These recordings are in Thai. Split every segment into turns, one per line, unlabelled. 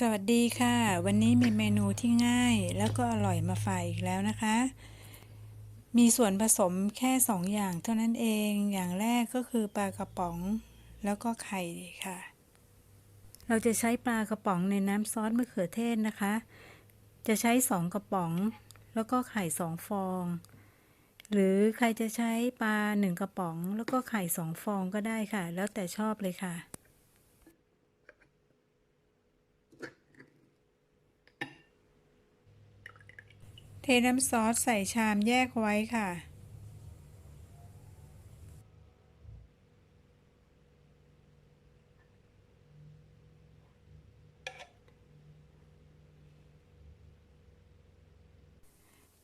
สวัสดีค่ะ วันนี้มีเมนูที่ง่ายแล้วก็อร่อยมาฝากอีกแล้วนะคะ มีส่วนผสมแค่2อย่างเท่านั้นเองอย่างแรกก็คือปลากระป๋องแล้วก็ไข่ค่ะ เราจะใช้ปลากระป๋องในน้ำซอสมะเขือเทศนะคะ จะใช้ 2 กระป๋อง แล้วก็ไข่ 2 ฟอง หรือใครจะใช้ปลา 1 กระป๋อง แล้วก็ไข่ 2 ฟองก็ได้ค่ะ แล้วแต่ชอบเลยค่ะ เทน้ำซอสใส่ชามแยกไว้ค่ะ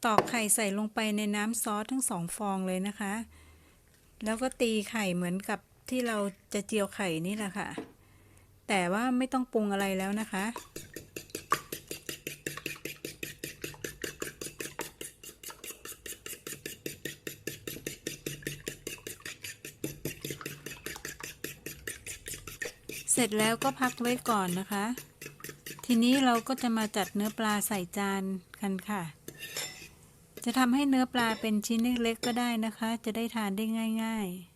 ตอกไข่ใส่ลงไปในน้ำซอสทั้งสองฟองเลยนะคะ แล้วก็ตีไข่เหมือนกับที่เราจะเจียวไข่นี่แหละค่ะ แต่ว่าไม่ต้องปรุงอะไรแล้วนะคะ เสร็จแล้วก็พักไว้ก่อนนะคะ ทีนี้เราก็จะมาจัดเนื้อปลาใส่จานกันค่ะ จะทำให้เนื้อปลาเป็นชิ้นเล็กๆก็ได้นะคะ จะได้ทานได้ง่าย ๆ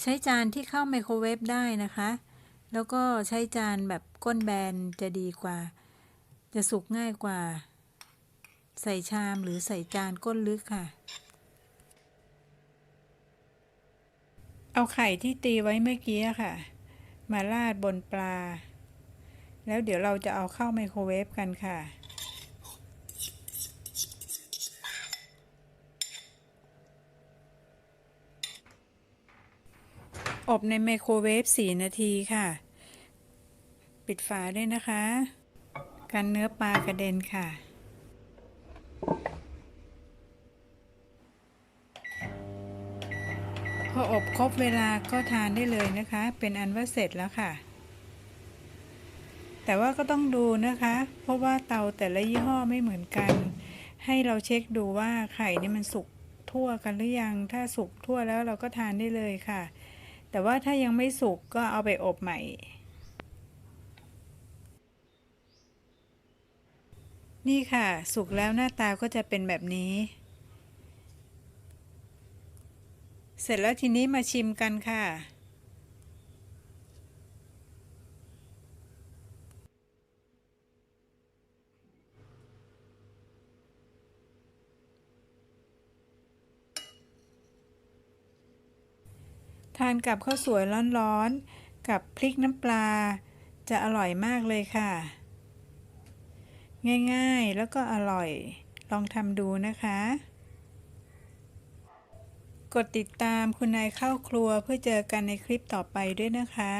ใช้จานที่เข้าไมโครเวฟได้นะคะ แล้วก็ใช้จานแบบก้นแบนจะดีกว่า จะสุกง่ายกว่า ใส่ชามหรือใส่จานก้นลึกค่ะ เอาไข่ที่ตีไว้เมื่อกี้ค่ะ มาราดบนปลา แล้วเดี๋ยวเราจะเอาเข้าไมโครเวฟกันค่ะ อบในไมโครเวฟ 4 นาทีค่ะ ปิดฝาด้วยนะคะ กันเนื้อปลากระเด็นค่ะ พออบครบเวลาก็ทานได้เลยนะคะ เป็นอันว่าเสร็จแล้วค่ะ แต่ว่าก็ต้องดูนะคะ เพราะว่าเตาแต่ละยี่ห้อไม่เหมือนกัน ให้เราเช็คดูว่าไข่นี่มันสุกทั่วกันหรือยัง ถ้าสุกทั่วแล้วเราก็ทานได้เลยค่ะ แต่ว่าถ้ายังไม่สุกก็เอาไปอบใหม่นี่ค่ะ สุกแล้วหน้าตาก็จะเป็นแบบนี้ เสร็จแล้วทีนี้มาชิมกันค่ะ ทานกับข้าวสวยร้อนๆ กับพริกน้ำปลา จะอร่อยมากเลยค่ะ ง่ายๆแล้วก็อร่อย ลองทำดูนะคะ กดติดตามคุณนายเข้าครัวเพื่อเจอกันในคลิปต่อไปด้วยนะคะ